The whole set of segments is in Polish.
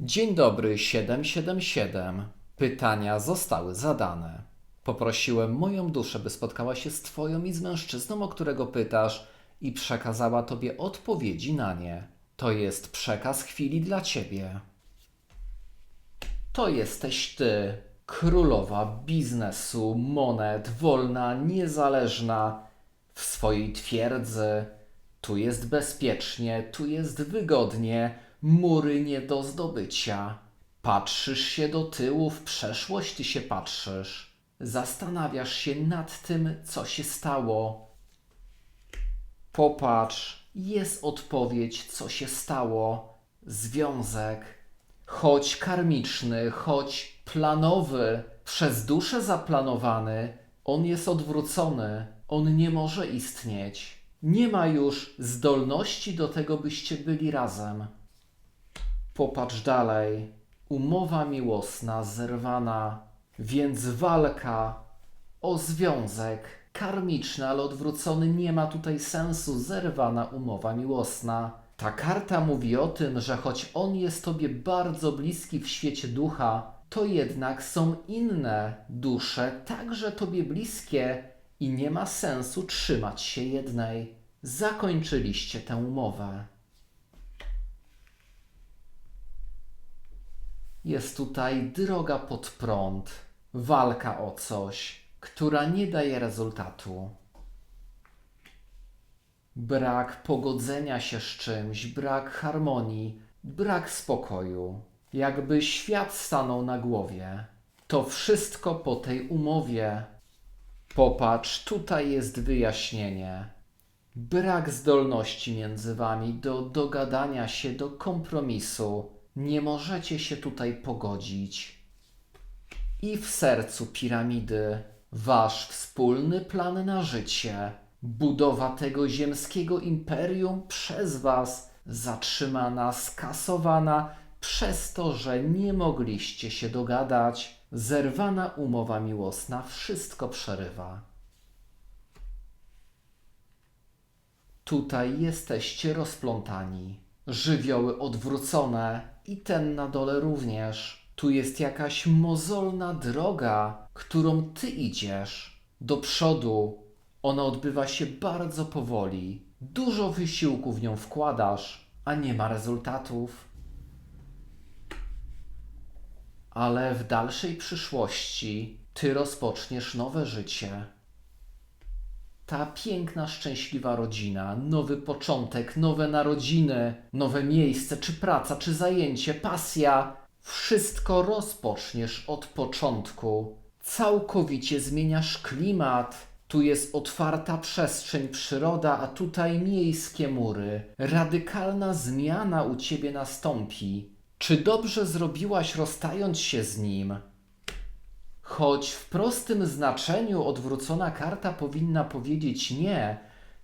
Dzień dobry 777. Pytania zostały zadane. Poprosiłem moją duszę, by spotkała się z Twoją i z mężczyzną, o którego pytasz, i przekazała Tobie odpowiedzi na nie. To jest przekaz chwili dla Ciebie. To jesteś Ty, królowa biznesu, monet, wolna, niezależna, w swojej twierdzy. Tu jest bezpiecznie, tu jest wygodnie, mury nie do zdobycia. Patrzysz się do tyłu, w przeszłość ty się patrzysz. Zastanawiasz się nad tym, co się stało. Popatrz, jest odpowiedź, co się stało. Związek, choć karmiczny, choć planowy, przez duszę zaplanowany, on jest odwrócony, on nie może istnieć. Nie ma już zdolności do tego, byście byli razem. Popatrz dalej. Umowa miłosna zerwana, więc walka o związek karmiczny, ale odwrócony nie ma tutaj sensu. Zerwana umowa miłosna. Ta karta mówi o tym, że choć on jest tobie bardzo bliski w świecie ducha, to jednak są inne dusze, także tobie bliskie i nie ma sensu trzymać się jednej. Zakończyliście tę umowę. Jest tutaj droga pod prąd, walka o coś, która nie daje rezultatu. Brak pogodzenia się z czymś, brak harmonii, brak spokoju. Jakby świat stanął na głowie. To wszystko po tej umowie. Popatrz, tutaj jest wyjaśnienie. Brak zdolności między wami do dogadania się, do kompromisu. Nie możecie się tutaj pogodzić. I w sercu piramidy wasz wspólny plan na życie, budowa tego ziemskiego imperium przez was zatrzymana, skasowana przez to, że nie mogliście się dogadać. Zerwana umowa miłosna wszystko przerywa. Tutaj jesteście rozplątani. Żywioły odwrócone i ten na dole również. Tu jest jakaś mozolna droga, którą ty idziesz. Do przodu. Ona odbywa się bardzo powoli. Dużo wysiłku w nią wkładasz, a nie ma rezultatów. Ale w dalszej przyszłości ty rozpoczniesz nowe życie. Ta piękna, szczęśliwa rodzina, nowy początek, nowe narodziny, nowe miejsce, czy praca, czy zajęcie, pasja. Wszystko rozpoczniesz od początku. Całkowicie zmieniasz klimat. Tu jest otwarta przestrzeń, przyroda, a tutaj miejskie mury. Radykalna zmiana u ciebie nastąpi. Czy dobrze zrobiłaś rozstając się z nim? Choć w prostym znaczeniu odwrócona karta powinna powiedzieć nie,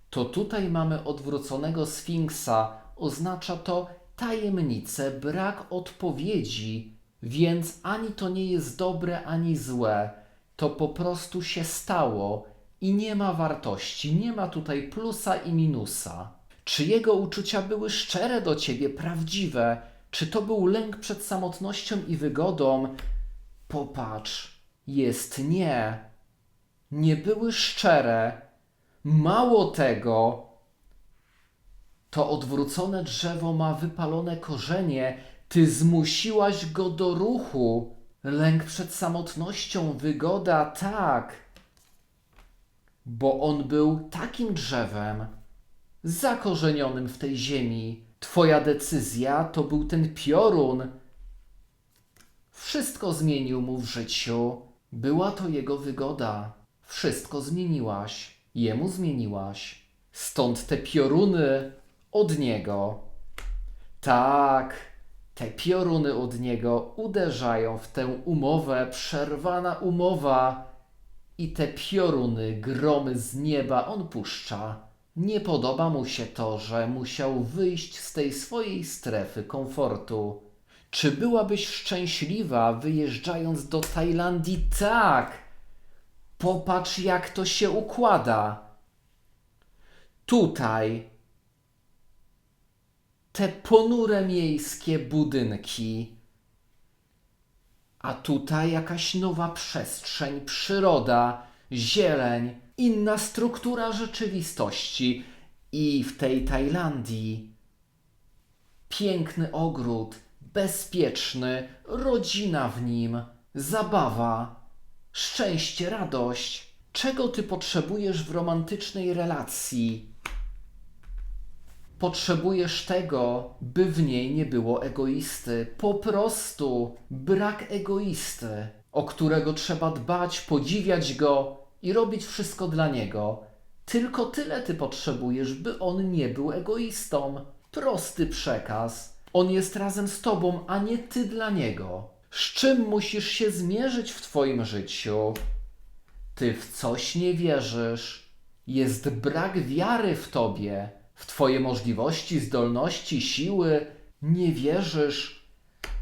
to tutaj mamy odwróconego sfinksa. Oznacza to tajemnicę, brak odpowiedzi, więc ani to nie jest dobre, ani złe. To po prostu się stało i nie ma wartości, nie ma tutaj plusa i minusa. Czy jego uczucia były szczere do ciebie, prawdziwe? Czy to był lęk przed samotnością i wygodą? Popatrz, jest nie. Nie były szczere. Mało tego, to odwrócone drzewo ma wypalone korzenie. Ty zmusiłaś go do ruchu. Lęk przed samotnością, wygoda, tak. Bo on był takim drzewem, zakorzenionym w tej ziemi. Twoja decyzja to był ten piorun, wszystko zmienił mu w życiu. Była to jego wygoda. Wszystko zmieniłaś. Jemu zmieniłaś. Stąd te pioruny od niego. Tak, te pioruny od niego uderzają w tę umowę, przerwana umowa. I te pioruny, gromy z nieba on puszcza. Nie podoba mu się to, że musiał wyjść z tej swojej strefy komfortu. Czy byłabyś szczęśliwa wyjeżdżając do Tajlandii? Tak. Popatrz, jak to się układa. Tutaj te ponure miejskie budynki, A tutaj jakaś nowa przestrzeń, przyroda, zieleń, inna struktura rzeczywistości. I w tej Tajlandii piękny ogród, bezpieczny, rodzina w nim, zabawa, szczęście, radość. Czego ty potrzebujesz w romantycznej relacji? Potrzebujesz tego, by w niej nie było egoisty. Po prostu brak egoisty, o którego trzeba dbać, podziwiać go i robić wszystko dla niego. Tylko tyle ty potrzebujesz, by on nie był egoistą. Prosty przekaz. On jest razem z tobą, a nie ty dla niego. Z czym musisz się zmierzyć w twoim życiu? Ty w coś nie wierzysz. Jest brak wiary w tobie, w twoje możliwości, zdolności, siły. Nie wierzysz.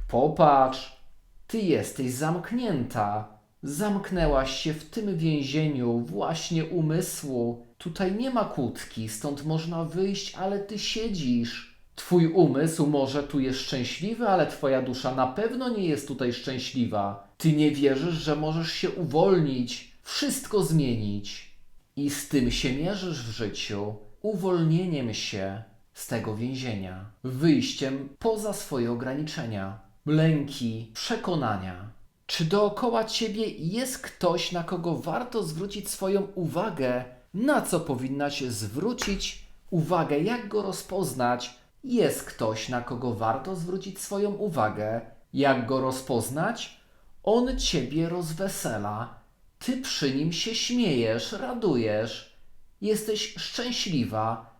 Popatrz, ty jesteś zamknięta. Zamknęłaś się w tym więzieniu właśnie umysłu. Tutaj nie ma kłódki, stąd można wyjść, ale ty siedzisz. Twój umysł może tu jest szczęśliwy, ale twoja dusza na pewno nie jest tutaj szczęśliwa. Ty nie wierzysz, że możesz się uwolnić, wszystko zmienić. I z tym się mierzysz w życiu, uwolnieniem się z tego więzienia, wyjściem poza swoje ograniczenia, lęki, przekonania. Czy dookoła ciebie jest ktoś, na kogo warto zwrócić swoją uwagę? Na co powinnaś zwrócić uwagę? Jak go rozpoznać? Jest ktoś, na kogo warto zwrócić swoją uwagę? Jak go rozpoznać? On ciebie rozwesela. Ty przy nim się śmiejesz, radujesz. Jesteś szczęśliwa.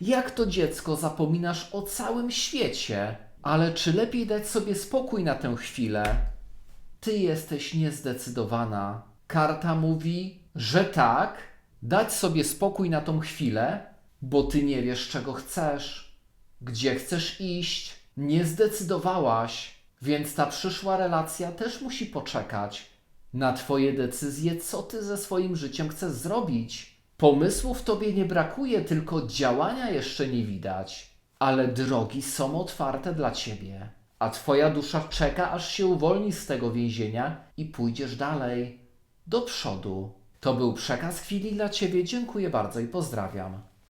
Jak to dziecko zapominasz o całym świecie? Ale czy lepiej dać sobie spokój na tę chwilę? Ty jesteś niezdecydowana. Karta mówi, że tak, dać sobie spokój na tą chwilę, bo ty nie wiesz, czego chcesz, gdzie chcesz iść, nie zdecydowałaś, więc ta przyszła relacja też musi poczekać na Twoje decyzje, co Ty ze swoim życiem chcesz zrobić. Pomysłów Tobie nie brakuje, tylko działania jeszcze nie widać, ale drogi są otwarte dla Ciebie, a Twoja dusza czeka, aż się uwolni z tego więzienia i pójdziesz dalej, do przodu. To był przekaz chwili dla Ciebie. Dziękuję bardzo i pozdrawiam.